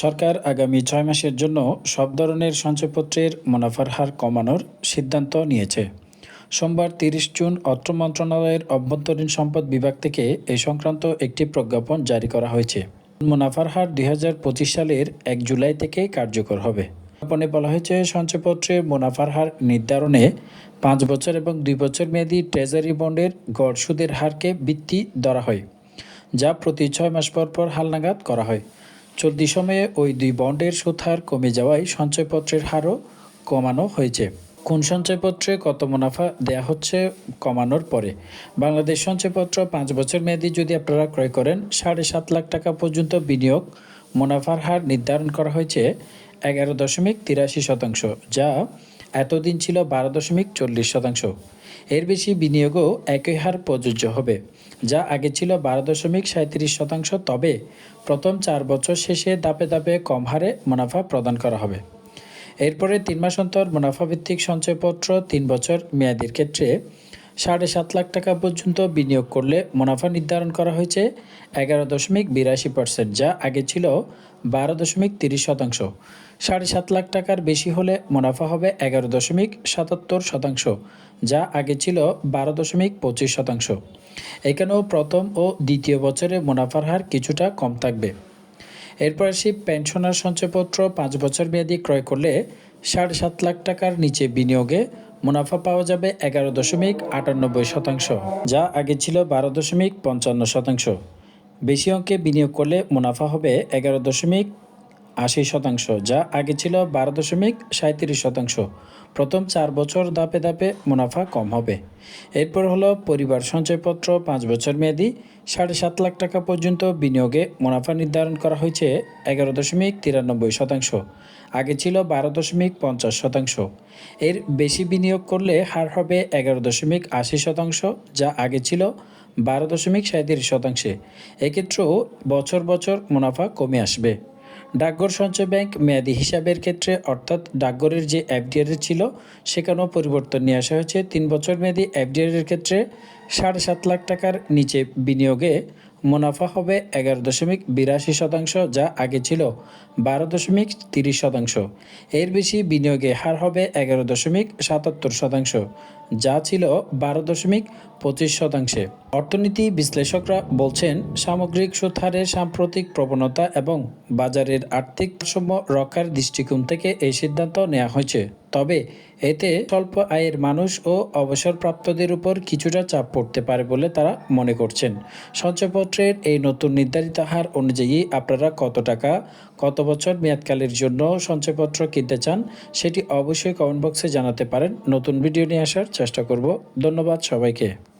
সরকার আগামী ছয় মাসের জন্য সব ধরনের সঞ্চয়পত্রের মুনাফার হার কমানোর সিদ্ধান্ত নিয়েছে। সোমবার তিরিশ জুন অর্থ মন্ত্রণালয়ের অভ্যন্তরীণ সম্পদ বিভাগ থেকে এই সংক্রান্ত একটি প্রজ্ঞাপন জারি করা হয়েছে। মুনাফার হার দুই হাজার পঁচিশ সালের এক জুলাই থেকে কার্যকর হবে। প্রজ্ঞাপনে বলা হয়েছে, সঞ্চয়পত্রের মুনাফার হার নির্ধারণে পাঁচ বছর এবং দুই বছর মেয়াদী ট্রেজারি বন্ডের গড় সুদের হারকে বৃত্তি ধরা হয়, যা প্রতি ছয় মাস পর পর হালনাগাদ করা হয়। চলতি সময়ে ওই দুই বন্ডের সুথার কমে যাওয়ায় সঞ্চয়পত্রের হারও কমানো হয়েছে। কোন সঞ্চয়পত্রে কত মুনাফা দেয়া হচ্ছে কমানোর পরে। বাংলাদেশ সঞ্চয়পত্র পাঁচ বছর মেয়াদি যদি আপনারা ক্রয় করেন, সাড়ে সাত লাখ টাকা পর্যন্ত বিনিয়োগ মুনাফার হার নির্ধারণ করা হয়েছে এগারো দশমিক তিরাশি শতাংশ, যা এতদিন ছিল বারো দশমিক চল্লিশ শতাংশ। এর বেশি বিনিয়োগও একই হার প্রযোজ্য হবে, যা আগে ছিল বারো দশমিক সাঁত্রিশ শতাংশ। তবে প্রথম চার বছর শেষে দাপে দাপে কম হারে মুনাফা প্রদান করা হবে। এরপরে তিন মাস অন্তর মুনাফাভিত্তিক সঞ্চয়পত্র তিন বছর মেয়াদির ক্ষেত্রে সাড়ে সাত লাখ টাকা পর্যন্ত বিনিয়োগ করলে মুনাফা নির্ধারণ করা হয়েছে এগারো দশমিক বিরাশি পার্সেন্ট, যা আগে ছিল বারো দশমিক তিরিশ শতাংশ। সাড়ে সাত লাখ টাকার বেশি হলে মুনাফা হবে এগারো দশমিক সাতাত্তর শতাংশ, যা আগে ছিল বারো দশমিক পঁচিশ শতাংশ। এখানেও প্রথম ও দ্বিতীয় বছরে মুনাফার হার কিছুটা কম থাকবে। এরপর আসি পেনশনার সঞ্চয়পত্র পাঁচ বছর মেয়াদি ক্রয় করলে সাড়ে সাত লাখ টাকার নিচে বিনিয়োগে মুনাফা পাওয়া যাবে এগারো দশমিক আটানব্বই শতাংশ, যা আগে ছিল বারো দশমিক পঞ্চান্ন শতাংশ। বেশি অঙ্কে বিনিয়োগ করলে মুনাফা হবে এগারো দশমিক আশি শতাংশ, যা আগে ছিল বারো দশমিক সাঁত্রিশ শতাংশ। প্রথম চার বছর ধাপে ধাপে মুনাফা কম হবে। এরপর হলো পরিবার সঞ্চয়পত্র পাঁচ বছর মেয়াদি, সাড়ে সাত লাখ টাকা পর্যন্ত বিনিয়োগে মুনাফা নির্ধারণ করা হয়েছে এগারো দশমিক তিরানব্বই শতাংশ, আগে ছিল বারো দশমিক পঞ্চাশ শতাংশ। এর বেশি বিনিয়োগ করলে হার হবে এগারো দশমিক আশি শতাংশ, যা আগে ছিল বারো দশমিক সাঁত্রিশ শতাংশে। এক্ষেত্রেও বছর বছর মুনাফা কমে আসবে। ডাকঘর সঞ্চয় ব্যাংক মেয়াদি হিসাবের ক্ষেত্রে, অর্থাৎ ডাকঘরের যে এফডিআর ছিল, সেখানেও পরিবর্তন নিয়ে আসা হয়েছে। তিন বছর মেয়াদি এফডিআর ক্ষেত্রে সাড়ে সাত লাখ টাকার নিচে বিনিয়োগে মুনাফা হবে এগারো দশমিক বিরাশি শতাংশ, যা আগে ছিল বারো দশমিক তিরিশ শতাংশ। এর বেশি বিনিয়োগে হার হবে এগারো দশমিক সাতাত্তর শতাংশ, যা ছিল বারো দশমিক পঁচিশ শতাংশে। অর্থনীতি বিশ্লেষকরা বলছেন, সামগ্রিক সুদ সাম্প্রতিক প্রবণতা এবং বাজারের আর্থিক ভারসাম্য রক্ষার দৃষ্টিকোণ থেকে এই সিদ্ধান্ত নেওয়া হয়েছে। তবে এতে স্বল্প আয়ের মানুষ ও অবসরপ্রাপ্তদের উপর কিছুটা চাপ পড়তে পারে বলে তারা মনে করছেন। সঞ্চয়পত্রের এই নতুন নির্ধারিত হার অনুযায়ী আপনারা কত টাকা, কত বছর মেয়াদকালের জন্য সঞ্চয়পত্র কিনতে চান, সেটি অবশ্যই কমেন্ট বক্সে জানাতে পারেন। নতুন ভিডিও নিয়ে আসার চেষ্টা করব। ধন্যবাদ সবাইকে।